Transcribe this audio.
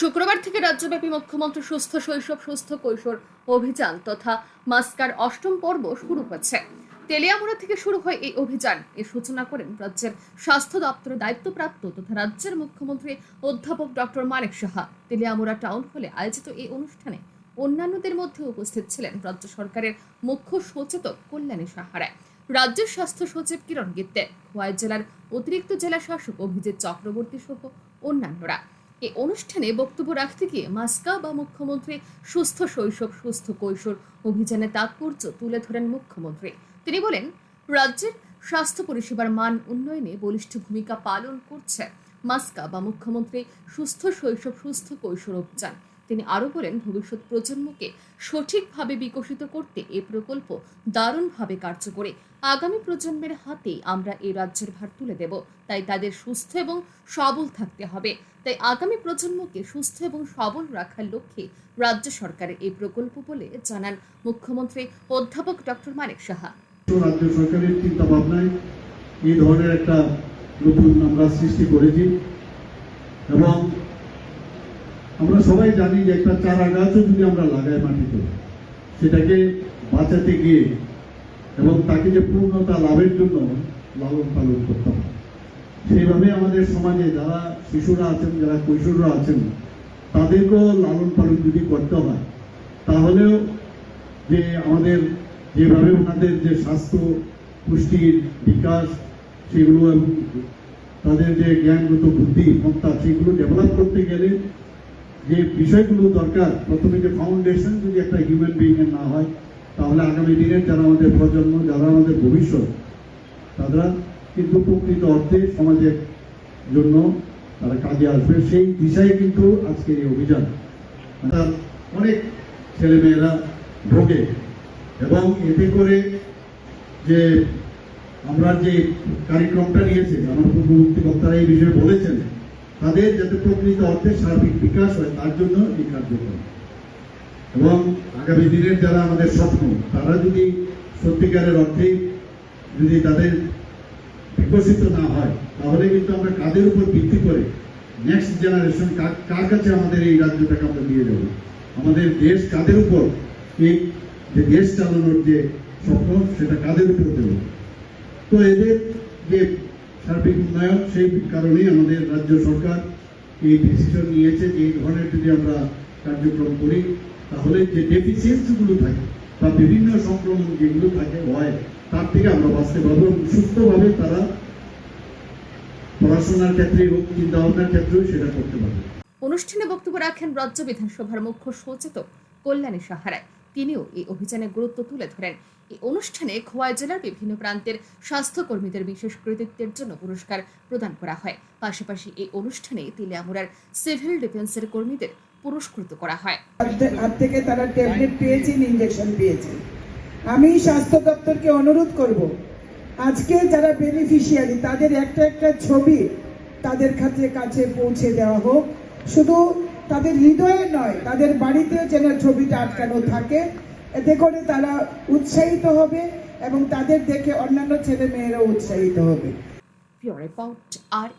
শুক্রবার থেকে রাজ্যব্যাপী মুখ্যমন্ত্রী সুস্থ শৈশব, সুস্থ কৈশোর অভিযান তথা মাস্কার অষ্টম পর্ব শুরু হয়েছে। তেলিয়ামুড়া থেকে শুরু হয় এই অভিযান। এর সূচনা করেন রাজ্যের স্বাস্থ্য দপ্তরের দায়িত্বপ্রাপ্ত তথা রাজ্যের মুখ্যমন্ত্রী অধ্যাপক ডক্টর মানিক সাহা। তেলিয়ামুড়া টাউন হলে আয়োজিত এই অনুষ্ঠানে অন্যান্যদের মধ্যে উপস্থিত ছিলেন রাজ্য সরকারের মুখ্য সচেতক কল্যাণী সাহারায় রাজ্যের স্বাস্থ্য সচিব কিরণ গিত্তে, খোয়াই জেলার অতিরিক্ত জেলা শাসক অভিজিৎ চক্রবর্তী সহ অন্যান্যরা। এই অনুষ্ঠানে বক্তব্য রাখতে গিয়ে মাস্কা বা মুখ্যমন্ত্রী সুস্থ শৈশব, সুস্থ কৈশোর অভিযানে তাৎপর্য তুলে ধরেন মুখ্যমন্ত্রী। তিনি বলেন, রাজ্যের স্বাস্থ্য পরিষেবার মান উন্নয়নে বলিষ্ঠ ভূমিকা পালন করছে মাস্কা বা মুখ্যমন্ত্রী সুস্থ শৈশব, সুস্থ কৈশোর অভিযান। তিনি আরও বলেন, ভবিষ্যৎ প্রজন্মকে সঠিকভাবে বিকশিত করতে এই প্রকল্প দারুণভাবে কার্যকরী। আগামী প্রজন্মের হাতে আমরা এই রাজ্যের ভার তুলে দেব। তাই তাদের সুস্থ এবং সবল থাকতে হবে। তাই আগামী প্রজন্মকে সুস্থ এবং সবল রাখার লক্ষ্যে রাজ্য সরকারের এই প্রকল্প বলে জানান মুখ্যমন্ত্রী অধ্যাপক ডক্টর মানিক সাহা। রাজ্য সরকারের চিন্তা ভাবনায় এই ধরনের একটা নতুন আমরা সৃষ্টি করেছি এবং আমরা সবাই জানি যে একটা চারা গাছও যদি আমরা লাগাই মাটিতে, সেটাকে বাঁচাতে গিয়ে এবং তাকে যে পূর্ণতা লাভের জন্য লালন পালন করতে হবে। সেইভাবে আমাদের সমাজে যারা শিশুরা আছেন, যারা কৈশোররা আছেন, তাদেরকেও লালন পালন যদি করতে হয়, তাহলেও যে আমাদের যেভাবে ওনাদের যে স্বাস্থ্য পুষ্টির বিকাশ, সেগুলো এবং তাদের যে জ্ঞানগত বুদ্ধি ক্ষমতা সেগুলো ডেভেলপ করতে গেলে যে বিষয়গুলো দরকার, প্রথমে যে ফাউন্ডেশন যদি একটা হিউম্যান বিইং এর না হয়, তাহলে আগামী দিনের যারা আমাদের প্রজন্ম, যারা আমাদের ভবিষ্যৎ, তারা কিন্তু প্রকৃত অর্থে সমাজের জন্য তারা কাজে আসবে। সেই দিশায় কিন্তু আজকের এই অভিযান। তার অনেক ছেলেমেয়েরা ভোগে এবং এতে করে যে আমরা যে কার্যক্রমটা নিয়েছে, আমার পূর্ববর্তী বক্তারা এই বিষয়ে বলেছেন তাদের যাতে প্রকৃত অর্থে সার্বিক বিকাশ হয়, তার জন্য এই কার্যক্রম। এবং আগামী দিনের যারা আমাদের স্বপ্ন, তারা যদি সত্যিকারের অর্থে যদি তাদের বিকশিত না হয়, তাহলে কিন্তু আমরা কাদের উপর ভিত্তি করে নেক্সট জেনারেশন কার কাছে আমাদের এই রাজ্যটাকে আমরা দিয়ে দেবো আমাদের দেশ কাদের উপর? এই যে দেশ চালানোর যে স্বপ্ন, সেটা কাদের উপর দেবো? তো এদের যে সার্বিক উন্নয়ন সেই কারণেই আমাদের রাজ্য সরকার এই ডিসিশন নিয়েছে যে এই ধরনের যদি আমরা কার্যক্রম করি, তাহলে যে ডেফিসিয়েন্সিগুলো থাকে বা বিভিন্ন সংক্রমণ যেগুলো থাকে হয় তার থেকে আমরা বাঁচতে পারব এবং সুস্থভাবে তারা পড়াশোনার ক্ষেত্রে হোক চিন্তা ভাবনার ক্ষেত্রেও সেটা করতে পারবে। অনুষ্ঠানে বক্তব্য রাখেন রাজ্য বিধানসভার মুখ্য সচেতক কল্যাণী সাহারায়। তিনিও এই অভিযানের গুরুত্ব তুলে ধরেন। এই অনুষ্ঠানে খোয়াই জেলার বিভিন্ন প্রান্তের স্বাস্থ্যকর্মীদের বিশেষ কৃতিত্বের জন্য পুরস্কার প্রদান করা হয়। পাশাপাশি এই অনুষ্ঠানে তেলিয়ামুড়ার সিভিল ডিফেন্সের কর্মীদের পুরস্কৃত করা হয়। হাত- থেকে তারা ট্যাবলেট পেয়েছেন ইঞ্জেকশন পেয়েছেন। আমি স্বাস্থ্য দপ্তরকে অনুরোধ করব, আজকে যারা বেনিফিশিয়ারি তাদের একটা একটা ছবি তাদের কাছে কাছে পৌঁছে দেওয়া হোক। শুধু তাদের হৃদয়ে নয়, তাদের বাড়িতেও যেন ছবিটা আটকানো থাকে। এতে করে তারা উৎসাহিত হবে এবং তাদের দেখে অন্যান্য ছেলে মেয়েরাও উৎসাহিত হবে। Pure about our